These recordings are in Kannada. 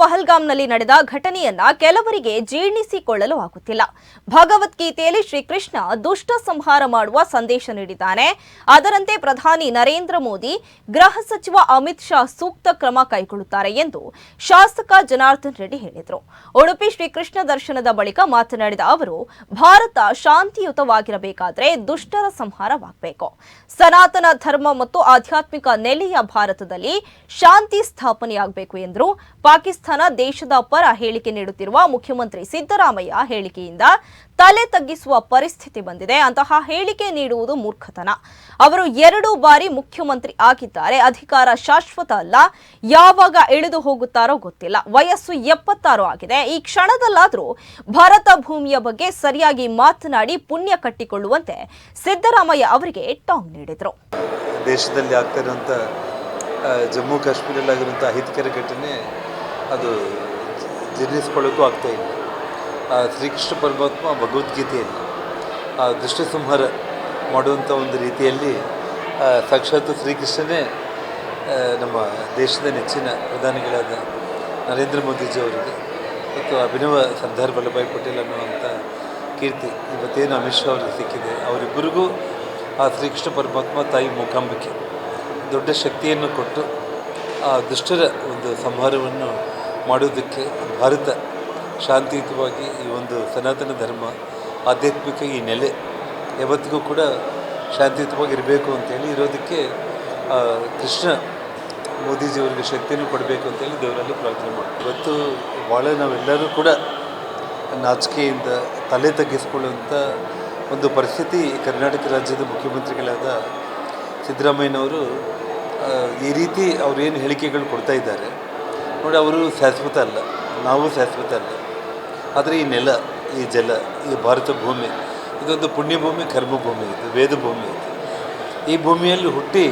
ಪಹಲ್ಗಾಮ್ನಲ್ಲಿ ನಡೆದ ಘಟನೆಯನ್ನ ಕೆಲವರಿಗೆ ಜೀರ್ಣಿಸಿಕೊಳ್ಳಲು ಆಗುತ್ತಿಲ್ಲ. ಭಗವದ್ಗೀತೆಯಲ್ಲಿ ಶ್ರೀಕೃಷ್ಣ ದುಷ್ಟ ಸಂಹಾರ ಮಾಡುವ ಸಂದೇಶ ನೀಡಿದ್ದಾನೆ. ಅದರಂತೆ ಪ್ರಧಾನಿ ನರೇಂದ್ರ ಮೋದಿ, ಗೃಹ ಸಚಿವ ಅಮಿತ್ ಶಾ ಸೂಕ್ತ ಕ್ರಮ ಕೈಗೊಳ್ಳುತ್ತಾರೆ ಎಂದು ಶಾಸಕ ಜನಾರ್ದನ್ ರೆಡ್ಡಿ ಹೇಳಿದರು. ಉಡುಪಿ ಶ್ರೀಕೃಷ್ಣ ದರ್ಶನದ ಬಳಿಕ ಮಾತನಾಡಿದ ಅವರು, ಭಾರತ ಶಾಂತಿಯುತವಾಗಿರಬೇಕಾದ್ರೆ ದುಷ್ಟರ ಸಂಹಾರವಾಗಬೇಕು. ಸನಾತನ ಧರ್ಮ ಮತ್ತು ಆಧ್ಯಾತ್ಮಿಕ ನೆಲೆಯ ಭಾರತದಲ್ಲಿ ಶಾಂತಿ ಸ್ಥಾಪನೆಯಾಗಬೇಕು ಎಂದರು. ಪಾಕಿಸ್ತಾನ ದೇಶದ ಪರ ಹೇಳಿಕೆ ನೀಡುತ್ತಿರುವ ಮುಖ್ಯಮಂತ್ರಿ ಸಿದ್ದರಾಮಯ್ಯ ಹೇಳಿಕೆಯಿಂದ ತಲೆ ತಗ್ಗಿಸುವ ಪರಿಸ್ಥಿತಿ ಬಂದಿದೆ. ಅಂತಹ ಹೇಳಿಕೆ ನೀಡುವುದು ಮೂರ್ಖತನ. ಅವರು ಎರಡು ಬಾರಿ ಮುಖ್ಯಮಂತ್ರಿ ಆಗಿದ್ದಾರೆ. ಅಧಿಕಾರ ಶಾಶ್ವತ ಅಲ್ಲ. ಯಾವಾಗ ಇಳಿದು ಹೋಗುತ್ತಾರೋ ಗೊತ್ತಿಲ್ಲ. ವಯಸ್ಸು ಎಪ್ಪತ್ತಾರು ಆಗಿದೆ. ಈ ಕ್ಷಣದಲ್ಲಾದರೂ ಭಾರತ ಭೂಮಿಯ ಬಗ್ಗೆ ಸರಿಯಾಗಿ ಮಾತನಾಡಿ ಪುಣ್ಯ ಕಟ್ಟಿಕೊಳ್ಳುವಂತೆ ಸಿದ್ದರಾಮಯ್ಯ ಅವರಿಗೆ ಟಾಂಗ್ ನೀಡಿದರು. ದೇಶದಲ್ಲಿ ಆಗ್ತಾ ಇರುವಂಥ ಜಮ್ಮು ಕಾಶ್ಮೀರಲ್ಲಾಗಿರುವಂಥ ಅಹಿತಕರ ಘಟನೆ ಅದು ಜೀರ್ಣಿಸ್ಕೊಳ್ಳೋಕ್ಕೂ ಆಗ್ತಾ ಇಲ್ಲ. ಶ್ರೀಕೃಷ್ಣ ಪರಮಾತ್ಮ ಭಗವದ್ಗೀತೆಯಲ್ಲಿ, ಆ ದೃಷ್ಟಿ ಸಂಹಾರ ಮಾಡುವಂಥ ಒಂದು ರೀತಿಯಲ್ಲಿ ಸಾಕ್ಷಾತ್ ಶ್ರೀಕೃಷ್ಣನೇ ನಮ್ಮ ದೇಶದ ನೆಚ್ಚಿನ ಪ್ರಧಾನಿಗಳಾದ ನರೇಂದ್ರ ಮೋದಿಜಿಯವರಿಗೆ ಮತ್ತು ಅಭಿನವ ಸರ್ದಾರ್ ವಲ್ಲಭಾಯ್ ಪಟೇಲ್ ಅನ್ನುವಂಥ ಕೀರ್ತಿ, ಇವತ್ತೇನು ಅಮಿತ್ ಶಾ ಅವರಿಗೆ ಸಿಕ್ಕಿದೆ, ಅವರಿಬ್ಬರಿಗೂ ಆ ಶ್ರೀಕೃಷ್ಣ ಪರಮಾತ್ಮ ತಾಯಿ ಮೂಕಾಂಬಿಕೆ, ದೊಡ್ಡ ಶಕ್ತಿಯನ್ನು ಕೊಟ್ಟು ಆ ದುಷ್ಟರ ಒಂದು ಸಂಹಾರವನ್ನು ಮಾಡೋದಕ್ಕೆ ಭಾರತ ಶಾಂತಿಯುತವಾಗಿ ಈ ಒಂದು ಸನಾತನ ಧರ್ಮ, ಆಧ್ಯಾತ್ಮಿಕ ಈ ನೆಲೆ ಯಾವತ್ತಿಗೂ ಕೂಡ ಶಾಂತಿಯುತವಾಗಿ ಇರಬೇಕು ಅಂತೇಳಿ ಇರೋದಕ್ಕೆ ಕೃಷ್ಣ ಮೋದಿಜಿಯವರಿಗೆ ಶಕ್ತಿಯನ್ನು ಕೊಡಬೇಕು ಅಂತೇಳಿ ದೇವರಲ್ಲಿ ಪ್ರಾರ್ಥನೆ ಮಾಡಿ ಇವತ್ತು ಭಾಳ ನಾವೆಲ್ಲರೂ ಕೂಡ ನಾಚಿಕೆಯಿಂದ ತಲೆ ತಗ್ಗಿಸ್ಕೊಳ್ಳುವಂಥ ಒಂದು ಪರಿಸ್ಥಿತಿ ಕರ್ನಾಟಕ ರಾಜ್ಯದ ಮುಖ್ಯಮಂತ್ರಿಗಳಾದ ಸಿದ್ದರಾಮಯ್ಯನವರು ಈ ರೀತಿ ಅವರೇನು ಹೇಳಿಕೆಗಳು ಕೊಡ್ತಾ ಇದ್ದಾರೆ. ನೋಡಿ, ಅವರು ಶಾಶ್ವತ ಅಲ್ಲ. ನಾವು ಶಾಶ್ವತ ಅಲ್ಲ. ಆದರೆ ಈ ನೆಲ, ಈ ಜಲ, ಈ ಭಾರತ ಭೂಮಿ, ಇದೊಂದು ಪುಣ್ಯಭೂಮಿ, ಕರ್ಮಭೂಮಿ ಇದು ವೇದ ಭೂಮಿ ಇದು ಈ ಭೂಮಿಯಲ್ಲಿ ಹುಟ್ಟಿ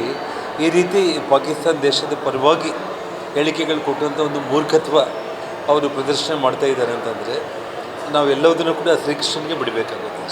ಈ ರೀತಿ ಪಾಕಿಸ್ತಾನ ದೇಶದ ಪರವಾಗಿ ಹೇಳಿಕೆಗಳು ಕೊಟ್ಟಂಥ ಒಂದು ಮೂರ್ಖತ್ವ ಅವರು ಪ್ರದರ್ಶನ ಮಾಡ್ತಾ ಇದ್ದಾರೆ ಅಂತಂದರೆ ನಾವೆಲ್ಲವುದನ್ನು ಕೂಡ ಶ್ರೀಕೃಷ್ಣನಿಗೆ ಬಿಡಬೇಕಾಗುತ್ತೆ.